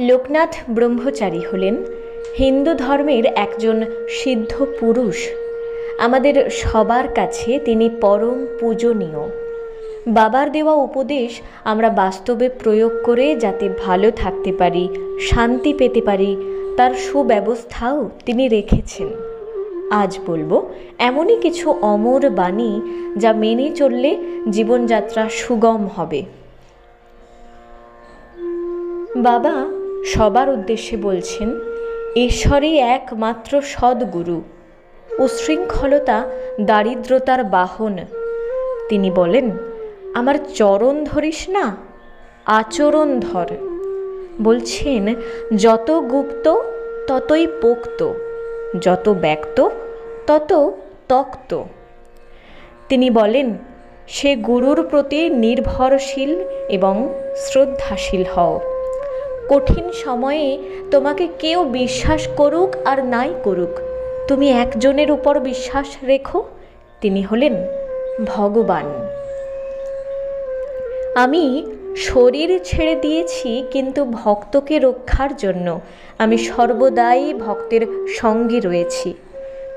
লোকনাথ ব্রহ্মচারী হলেন হিন্দু ধর্মের একজন সিদ্ধ পুরুষ। আমাদের সবার কাছে তিনি পরম পূজনীয়। বাবার দেওয়া উপদেশ আমরা বাস্তবে প্রয়োগ করে যাতে ভালো থাকতে পারি, শান্তি পেতে পারি, তার সুব্যবস্থাও তিনি রেখেছেন। আজ বলব, এমনই কিছু অমর বাণী যা মেনে চললে জীবনযাত্রা সুগম হবে। বাবা সবার উদ্দেশ্যে বলছেন, ঈশ্বরই একমাত্র সদ্গুরু। উশৃঙ্খলতা, দারিদ্রতার বাহন। তিনি বলেন, আমার চরণ ধরিস না, আচরণ ধর। বলছেন, যত গুপ্ত, ততই পোক্ত। যত ব্যক্ত, তত তক্ত। তিনি বলেন, সে গুরুর প্রতি নির্ভরশীল এবং শ্রদ্ধাশীল হও। কঠিন সময়ে তোমাকে কেউ বিশ্বাস করুক আর নাই করুক। তুমি একজনের উপর বিশ্বাস রেখো, তিনি হলেন ভগবান। আমি শরীর ছেড়ে দিয়েছি, কিন্তু ভক্তকে রক্ষার জন্য আমি সর্বদাই ভক্তের সঙ্গে রয়েছি।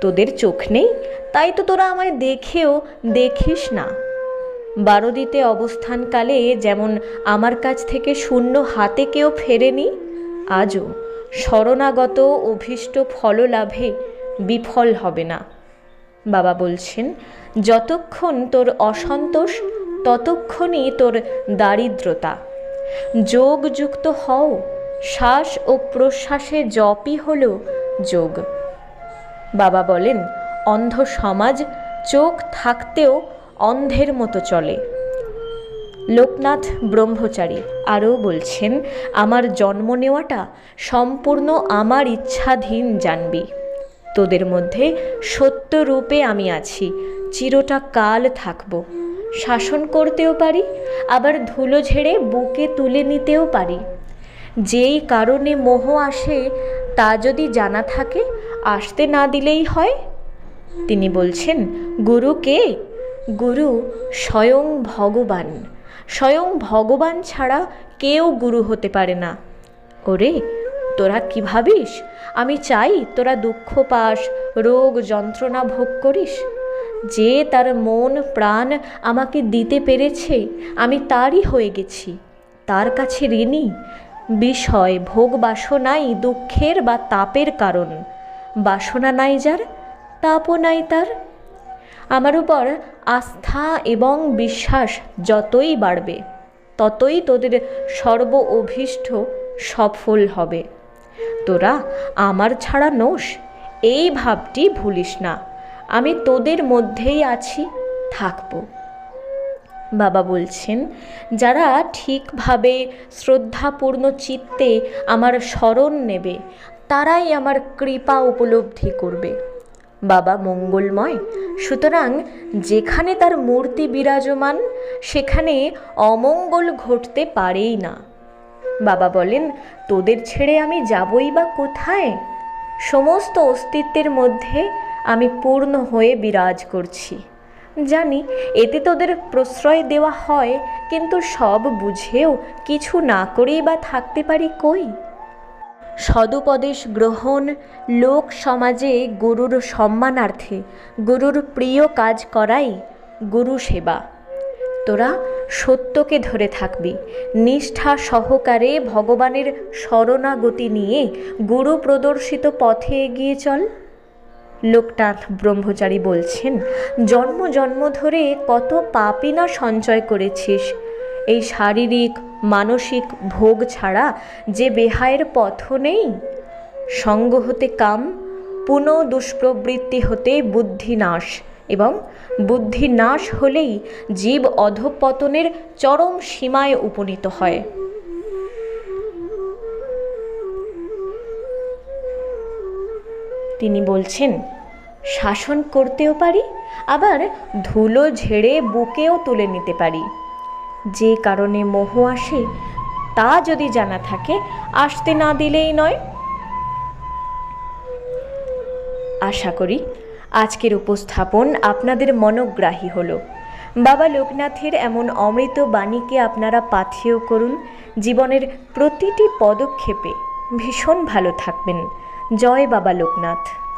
তোদের চোখ নেই, তাই তো তোরা আমায় দেখেও দেখিস না। বারোদিতে অবস্থানকালে যেমন আমার কাছ থেকে শূন্য হাতে কেউ ফেরেনি, আজও শরণাগত অভীষ্ট ফললাভে বিফল হবে না। বাবা বলছেন, যতক্ষণ তোর অসন্তোষ, ততক্ষণই তোর দারিদ্রতা। যোগযুক্ত হও, শ্বাস ও প্রশ্বাসে জপই হল যোগ। বাবা বলেন, অন্ধ সমাজ চোখ থাকতেও অন্ধের মতো চলে। লোকনাথ ব্রহ্মচারী আরও বলছেন, আমার জন্ম নেওয়াটা সম্পূর্ণ আমার ইচ্ছাধীন জানবি। তোদের মধ্যে সত্য রূপে আমি আছি, চিরটা কাল থাকব। শাসন করতেও পারি, আবার ধুলো ঝেড়ে বুকে তুলে নিতেও পারি। যেই কারণে মোহ আসে, তা যদি জানা থাকে, আসতে না দিলেই হয়? তিনি বলছেন, গুরু কে? গুরু স্বয়ং ভগবান। স্বয়ং ভগবান ছাড়া কেউ গুরু হতে পারে না। ওরে, তোরা কি ভাবিস? আমি চাই তোরা দুঃখ পাস, রোগ যন্ত্রণা ভোগ করিস। যে তার মন, প্রাণ আমাকে দিতে পেরেছে, আমি তারই হয়ে গেছি। তার কাছে ঋণী, বিষয়, ভোগ বাসনাই দুঃখের বা তাপের কারণ। বাসনা নাই যার, তাপও নাই তার আমার উপর আস্থা এবং বিশ্বাস যতই বাড়বে, ততই তোদের সর্ব অভীষ্ট সফল হবে। তোরা আমার ছাড়া নোস, এই ভাবটি ভুলিস না। আমি তোদের মধ্যেই আছি, থাকব। বাবা বলছেন, যারা ঠিকভাবে শ্রদ্ধাপূর্ণ চিত্তে আমার স্মরণ নেবে, তারাই আমার কৃপা উপলব্ধি করবে। বাবা মঙ্গলময় সুতরাং যেখানে তার মূর্তি বিরাজমান, সেখানে অমঙ্গল ঘটতে পারেই না। বাবা বলেন, তোদের ছেড়ে আমি যাবই বা কোথায়? সমস্ত অস্তিত্বের মধ্যে আমি পূর্ণ হয়ে বিরাজ করছি। জানি, এতে তোদের প্রশ্রয় দেওয়া হয়, কিন্তু সব বুঝেও কিছু না করেই বা থাকতে পারি কই? সদুপদেশ গ্রহণ লোক সমাজে গুরুর সম্মানার্থে, গুরুর প্রিয় কাজ করাই গুরু সেবা। তোরা সত্যকে ধরে থাকবি, নিষ্ঠা সহকারে ভগবানের শরণাগতি নিয়ে গুরু প্রদর্শিত পথে এগিয়ে চল। লোকনাথ ব্রহ্মচারী বলছেন, জন্ম জন্ম ধরে কত পাপই না সঞ্চয় করেছিস এই শারীরিক, মানসিক ভোগ ছাড়া যে বেহায়ের পথ নেই? সঙ্গ হতে কাম পুনঃ দুষ্প্রবৃত্তি হতে বুদ্ধি নাশ এবং বুদ্ধি নাশ হলেই জীব অধপতনের চরম সীমায় উপনীত হয়। তিনি বলছেন, শাসন করতেও পারি, আবার ধুলো ঝেড়ে বুকেও তুলে নিতে পারি। যে কারণে মোহ আসে, তা যদি জানা থাকে, আসতে না দিলেই নয়। আশা করি আজকের উপস্থাপন আপনাদের মনোগ্রাহী হলো। বাবা লোকনাথের এমন অমৃত বাণীকে আপনারা পাথেয় করুন, জীবনের প্রতিটি পদক্ষেপে ভীষণ ভালো থাকবেন। জয় বাবা লোকনাথ।